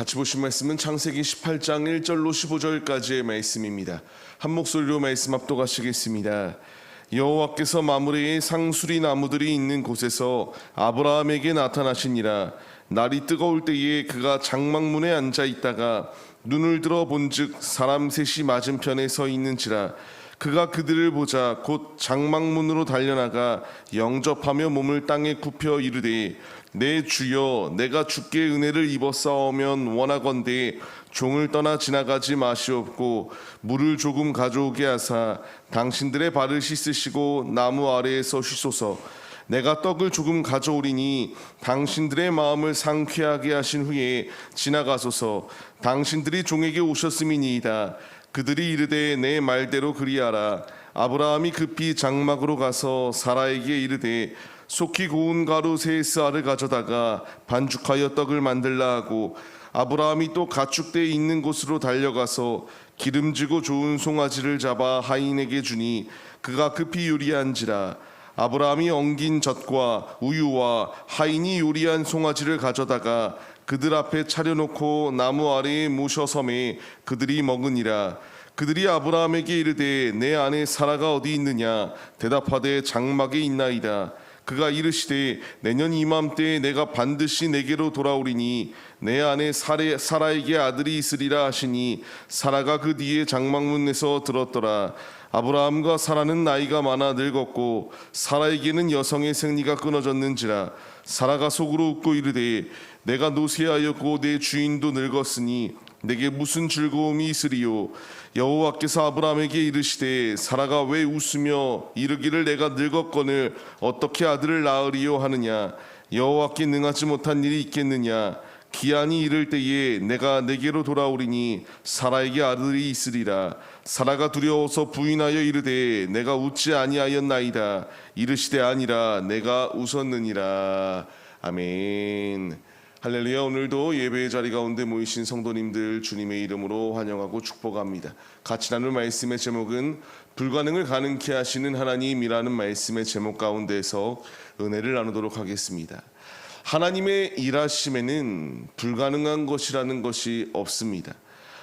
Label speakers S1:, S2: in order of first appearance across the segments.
S1: 같이 보신 말씀은 창세기 18장 1절로 15절까지의 말씀입니다. 한 목소리로 말씀 합독하시겠습니다. 여호와께서 마무리에 상수리 나무들이 있는 곳에서 아브라함에게 나타나시니라. 날이 뜨거울 때에 그가 장막문에 앉아 있다가 눈을 들어 본즉 사람 셋이 맞은편에 서 있는지라. 그가 그들을 보자 곧 장막문으로 달려나가 영접하며 몸을 땅에 굽혀 이르되 내 주여 내가 주께 은혜를 입어 싸우면 원하건대 종을 떠나 지나가지 마시옵고 물을 조금 가져오게 하사 당신들의 발을 씻으시고 나무 아래에서 쉬소서. 내가 떡을 조금 가져오리니 당신들의 마음을 상쾌하게 하신 후에 지나가소서. 당신들이 종에게 오셨음이니이다. 그들이 이르되 내 말대로 그리하라. 아브라함이 급히 장막으로 가서 사라에게 이르되 속히 고운 가루 세 쌀을 가져다가 반죽하여 떡을 만들라 하고 아브라함이 또 가축대에 있는 곳으로 달려가서 기름지고 좋은 송아지를 잡아 하인에게 주니 그가 급히 요리한지라 아브라함이 엉긴 젖과 우유와 하인이 요리한 송아지를 가져다가 그들 앞에 차려놓고 나무 아래에 모셔 섬에 그들이 먹으니라. 그들이 아브라함에게 이르되 내 아내 사라가 어디 있느냐? 대답하되 장막에 있나이다 그가 이르시되 내년 이맘때에 내가 반드시 내게로 돌아오리니 내 아내 사레, 사라에게 아들이 있으리라 하시니 사라가 그 뒤에 장막문에서 들었더라. 아브라함과 사라는 나이가 많아 늙었고 사라에게는 여성의 생리가 끊어졌는지라 사라가 속으로 웃고 이르되 내가 노쇠하였고 내 주인도 늙었으니 내게 무슨 즐거움이 있으리요? 여호와께서 아브라함에게 이르시되 사라가 왜 웃으며 이르기를 내가 늙었거늘 어떻게 아들을 낳으리요 하느냐? 여호와께 능하지 못한 일이 있겠느냐? 기한이 이를 때에 내가 내게로 돌아오리니 사라에게 아들이 있으리라. 사라가 두려워서 부인하여 이르되 내가 웃지 아니하였나이다. 이르시되 아니라 내가 웃었느니라. 아멘 할렐루야 오늘도 예배의 자리 가운데 모이신 성도님들 주님의 이름으로 환영하고 축복합니다. 같이 나눌 말씀의 제목은 불가능을 가능케 하시는 하나님이라는 말씀의 제목 가운데서 은혜를 나누도록 하겠습니다. 하나님의 일하심에는 불가능한 것이라는 것이 없습니다.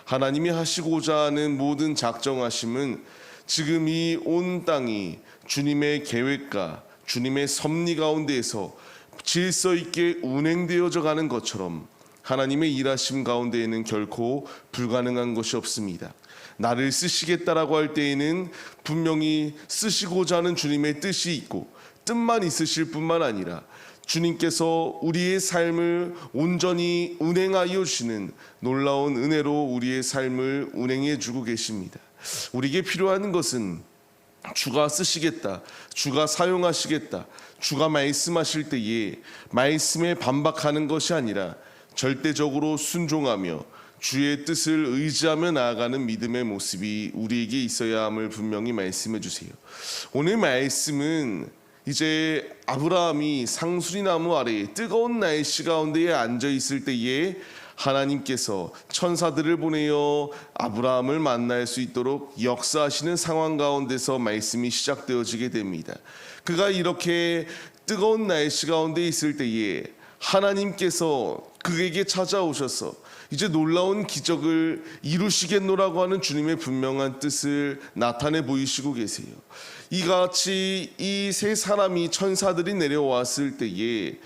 S1: 하나님이 하시고자 하는 모든 작정하심은 지금 이 온 땅이 주님의 계획과 주님의 섭리 가운데에서 질서 있게 운행되어져 가는 것처럼 하나님의 일하심 가운데에는 결코 불가능한 것이 없습니다. 나를 쓰시겠다라고 할 때에는 분명히 쓰시고자 하는 주님의 뜻이 있고 뜻만 있으실 뿐만 아니라 주님께서 우리의 삶을 온전히 운행하여 주시는 놀라운 은혜로 우리의 삶을 운행해 주고 계십니다. 우리에게 필요한 것은 주가 쓰시겠다. 주가 사용하시겠다. 주가 말씀하실 때에 말씀에 반박하는 것이 아니라 절대적으로 순종하며 주의 뜻을 의지하며 나아가는 믿음의 모습이 우리에게 있어야 함을 분명히 말씀해 주세요. 오늘 말씀은 이제 아브라함이 상수리 나무 아래 뜨거운 날씨 가운데에 앉아 있을 때에 하나님께서 천사들을 보내어 아브라함을 만날 수 있도록 역사하시는 상황 가운데서 말씀이 시작되어지게 됩니다. 그가 이렇게 뜨거운 날씨 가운데 있을 때에 하나님께서 그에게 찾아오셔서 이제 놀라운 기적을 이루시겠노라고 하는 주님의 분명한 뜻을 나타내 보이시고 계세요. 이같이 이 세 사람이 천사들이 내려왔을 때에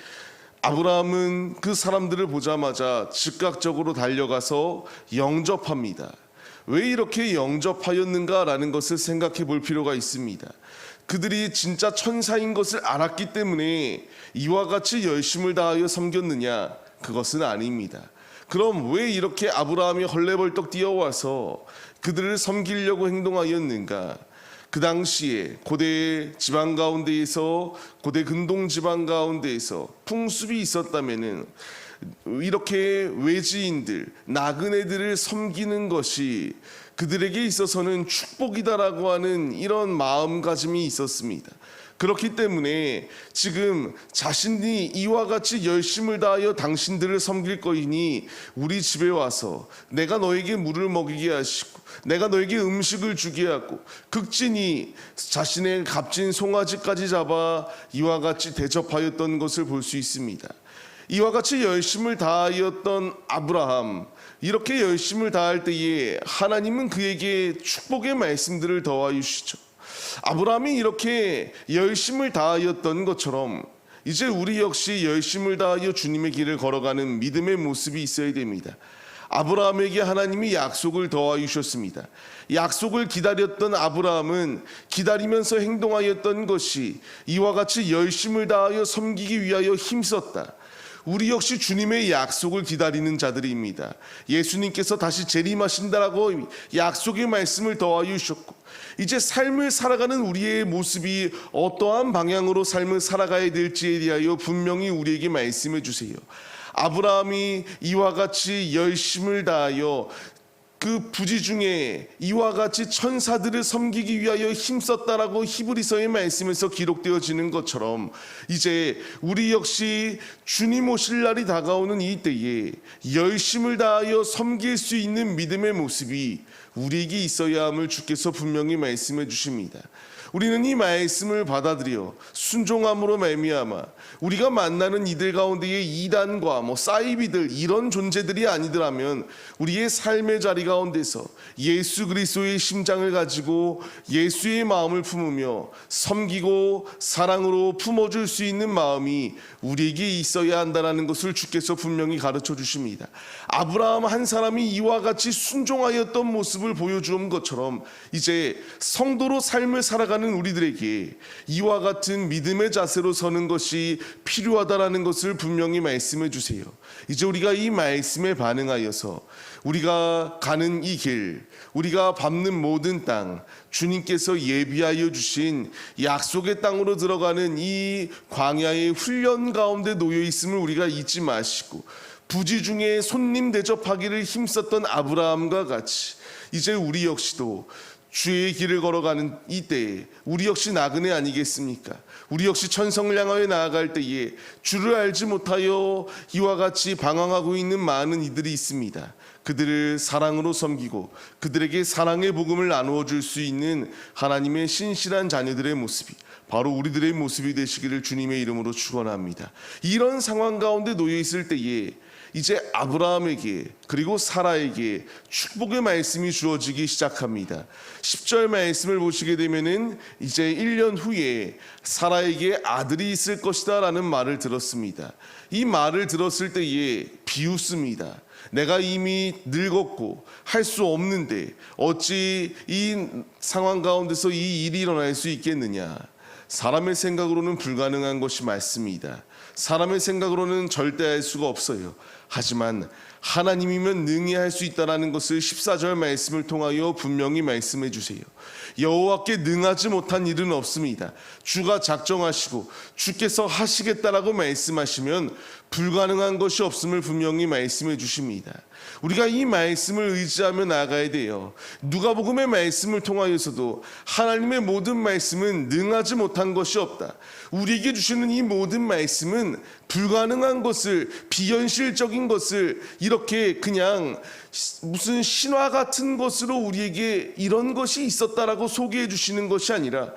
S1: 아브라함은 그 사람들을 보자마자 즉각적으로 달려가서 영접합니다. 왜 이렇게 영접하였는가라는 것을 생각해 볼 필요가 있습니다. 그들이 진짜 천사인 것을 알았기 때문에 이와 같이 열심을 다하여 섬겼느냐? 그것은 아닙니다. 그럼 왜 이렇게 아브라함이 헐레벌떡 뛰어와서 그들을 섬기려고 행동하였는가? 그 당시에 고대 지방 가운데에서 고대 근동 지방 가운데에서 풍습이 있었다면은 이렇게 외지인들 나그네들을 섬기는 것이 그들에게 있어서는 축복이다라고 하는 이런 마음가짐이 있었습니다. 그렇기 때문에 지금 자신이 이와 같이 열심을 다하여 당신들을 섬길 거이니 우리 집에 와서 내가 너에게 물을 먹이게 하시고 내가 너에게 음식을 주게 하고 극진히 자신의 값진 송아지까지 잡아 이와 같이 대접하였던 것을 볼 수 있습니다. 이와 같이 열심을 다하였던 아브라함 이렇게 열심을 다할 때에 하나님은 그에게 축복의 말씀들을 더하여 주시죠. 아브라함이 이렇게 열심을 다하였던 것처럼 이제 우리 역시 열심을 다하여 주님의 길을 걸어가는 믿음의 모습이 있어야 됩니다. 아브라함에게 하나님이 약속을 더하여 주셨습니다. 약속을 기다렸던 아브라함은 기다리면서 행동하였던 것이 이와 같이 열심을 다하여 섬기기 위하여 힘썼다. 우리 역시 주님의 약속을 기다리는 자들입니다. 예수님께서 다시 재림하신다라고 약속의 말씀을 더하여 주셨고 이제 삶을 살아가는 우리의 모습이 어떠한 방향으로 삶을 살아가야 될지에 대하여 분명히 우리에게 말씀해 주세요. 아브라함이 이와 같이 열심을 다하여 그 부지 중에 이와 같이 천사들을 섬기기 위하여 힘썼다라고 히브리서의 말씀에서 기록되어지는 것처럼 이제 우리 역시 주님 오실 날이 다가오는 이 때에 열심을 다하여 섬길 수 있는 믿음의 모습이 우리에게 있어야 함을 주께서 분명히 말씀해 주십니다. 우리는 이 말씀을 받아들여 순종함으로 말미암아 우리가 만나는 이들 가운데의 이단과 뭐 사이비들 이런 존재들이 아니더라면 우리의 삶의 자리 가운데서 예수 그리스도의 심장을 가지고 예수의 마음을 품으며 섬기고 사랑으로 품어줄 수 있는 마음이 우리에게 있어야 한다라는 것을 주께서 분명히 가르쳐 주십니다. 아브라함 한 사람이 이와 같이 순종하였던 모습을 보여주는 것처럼 이제 성도로 삶을 살아가는 우리들에게 이와 같은 믿음의 자세로 서는 것이 필요하다라는 것을 분명히 말씀해 주세요. 이제 우리가 이 말씀에 반응하여서 우리가 가는 이 길, 우리가 밟는 모든 땅, 주님께서 예비하여 주신 약속의 땅으로 들어가는 이 광야의 훈련 가운데 놓여 있음을 우리가 잊지 마시고 부지 중에 손님 대접하기를 힘썼던 아브라함과 같이 이제 우리 역시도 주의 길을 걸어가는 이때에 우리 역시 나그네 아니겠습니까? 우리 역시 천성을 향하여 나아갈 때에 주를 알지 못하여 이와 같이 방황하고 있는 많은 이들이 있습니다. 그들을 사랑으로 섬기고 그들에게 사랑의 복음을 나누어 줄 수 있는 하나님의 신실한 자녀들의 모습이 바로 우리들의 모습이 되시기를 주님의 이름으로 축원합니다. 이런 상황 가운데 놓여 있을 때에 이제 아브라함에게 그리고 사라에게 축복의 말씀이 주어지기 시작합니다. 10절 말씀을 보시게 되면은 이제 1년 후에 사라에게 아들이 있을 것이다라는 말을 들었습니다. 이 말을 들었을 때에 비웃습니다. 내가 이미 늙었고 할 수 없는데 어찌 이 상황 가운데서 이 일이 일어날 수 있겠느냐? 사람의 생각으로는 불가능한 것이 맞습니다. 사람의 생각으로는 절대 할 수가 없어요. 하지만 하나님이면 능히 할 수 있다라는 것을 14절 말씀을 통하여 분명히 말씀해 주세요. 여호와께 능하지 못한 일은 없습니다. 주가 작정하시고 주께서 하시겠다라고 말씀하시면 불가능한 것이 없음을 분명히 말씀해 주십니다. 우리가 이 말씀을 의지하며 나가야 돼요. 누가복음의 말씀을 통하여서도 하나님의 모든 말씀은 능하지 못한 것이 없다. 우리에게 주시는 이 모든 말씀은 불가능한 것을 비현실적인 것을 이렇게 그냥 무슨 신화 같은 것으로 우리에게 이런 것이 있었다라고 소개해 주시는 것이 아니라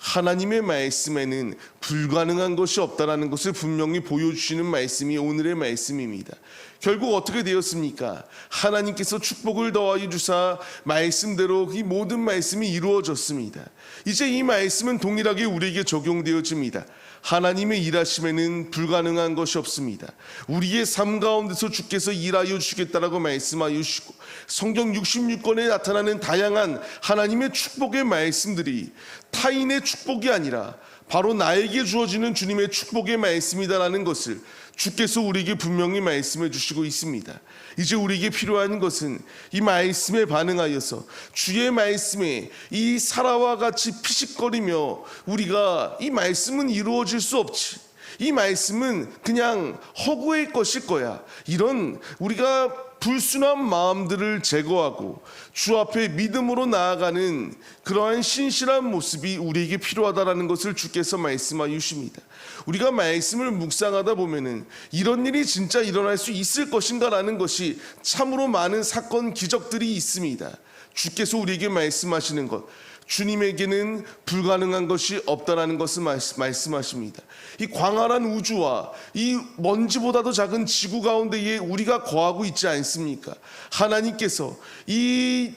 S1: 하나님의 말씀에는 불가능한 것이 없다라는 것을 분명히 보여주시는 말씀이 오늘의 말씀입니다. 결국 어떻게 되었습니까? 하나님께서 축복을 더하여 주사 말씀대로 이 모든 말씀이 이루어졌습니다. 이제 이 말씀은 동일하게 우리에게 적용되어집니다. 하나님의 일하심에는 불가능한 것이 없습니다. 우리의 삶 가운데서 주께서 일하여 주시겠다라고 말씀하여 주시고 성경 66권에 나타나는 다양한 하나님의 축복의 말씀들이 타인의 축복이 아니라 바로 나에게 주어지는 주님의 축복의 말씀이다라는 것을 주께서 우리에게 분명히 말씀해 주시고 있습니다. 이제 우리에게 필요한 것은 이 말씀에 반응하여서 주의 말씀에 이 사라와 같이 피식거리며 우리가 이 말씀은 이루어질 수 없지. 이 말씀은 그냥 허구의 것일 거야. 이런 우리가 불순한 마음들을 제거하고 주 앞에 믿음으로 나아가는 그러한 신실한 모습이 우리에게 필요하다라는 것을 주께서 말씀하여 주십니다. 우리가 말씀을 묵상하다 보면은 이런 일이 진짜 일어날 수 있을 것인가라는 것이 참으로 많은 사건 기적들이 있습니다. 주께서 우리에게 말씀하시는 것 주님에게는 불가능한 것이 없다라는 것을 말씀- 말씀하십니다. 이 광활한 우주와 이 먼지보다도 작은 지구 가운데에 우리가 거하고 있지 않습니까? 하나님께서 이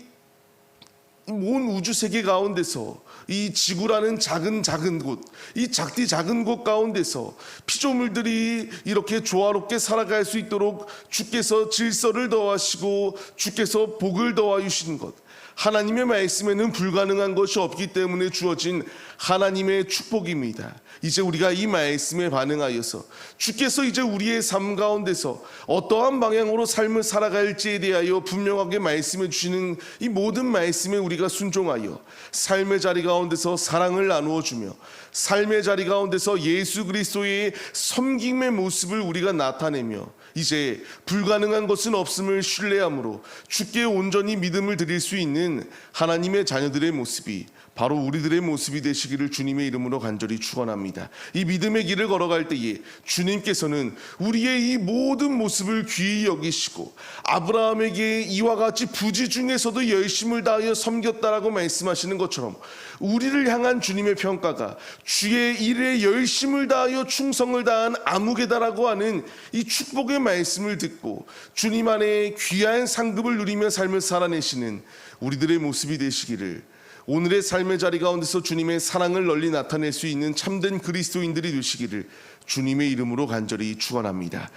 S1: 온 우주 세계 가운데서 이 지구라는 작은 작은 곳, 이 작디 작은 곳 가운데서 피조물들이 이렇게 조화롭게 살아갈 수 있도록 주께서 질서를 더하시고 주께서 복을 더하 주신 것. 하나님의 말씀에는 불가능한 것이 없기 때문에 주어진 하나님의 축복입니다. 이제 우리가 이 말씀에 반응하여서 주께서 이제 우리의 삶 가운데서 어떠한 방향으로 삶을 살아갈지에 대하여 분명하게 말씀해 주시는 이 모든 말씀에 우리가 순종하여 삶의 자리 가운데서 사랑을 나누어 주며 삶의 자리 가운데서 예수 그리스도의 섬김의 모습을 우리가 나타내며 이제 불가능한 것은 없음을 신뢰함으로 주께 온전히 믿음을 드릴 수 있는 하나님의 자녀들의 모습이 바로 우리들의 모습이 되시기를 주님의 이름으로 간절히 축원합니다. 이 믿음의 길을 걸어갈 때에 주님께서는 우리의 이 모든 모습을 귀히 여기시고 아브라함에게 이와 같이 부지 중에서도 열심을 다하여 섬겼다라고 말씀하시는 것처럼 우리를 향한 주님의 평가가 주의 일에 열심을 다하여 충성을 다한 아무개다라고 하는 이 축복의 말씀을 듣고 주님 안에 귀한 상급을 누리며 삶을 살아내시는 우리들의 모습이 되시기를 오늘의 삶의 자리 가운데서 주님의 사랑을 널리 나타낼 수 있는 참된 그리스도인들이 되시기를 주님의 이름으로 간절히 축원합니다.